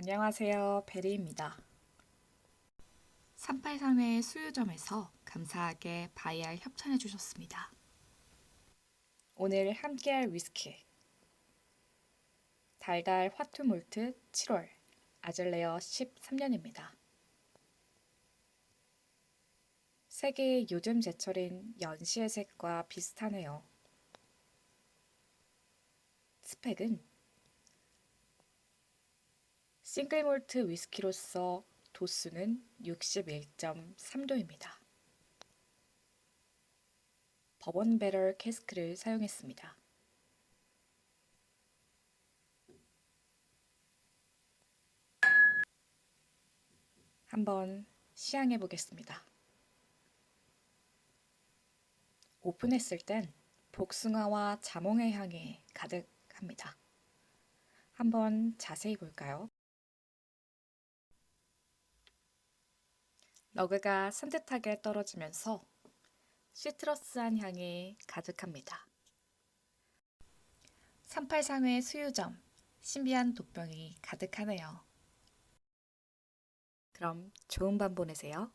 안녕하세요. 베리입니다. 383회 수유점에서 감사하게 바이알 협찬해 주셨습니다. 오늘 함께할 위스키 달달 화투 몰트 7월 아즐레어 13년입니다. 세계의 요즘 제철인 연시의 색과 비슷하네요. 스펙은 싱글 몰트 위스키로서 도수는 61.3도입니다. 버번 배럴 캐스크를 사용했습니다. 한번 시향해 보겠습니다. 오픈했을 땐 복숭아와 자몽의 향이 가득합니다. 한번 자세히 볼까요? 러그가 산뜻하게 떨어지면서 시트러스한 향이 가득합니다. 383회 수유점, 신비한 독병이 가득하네요. 그럼 좋은 밤 보내세요.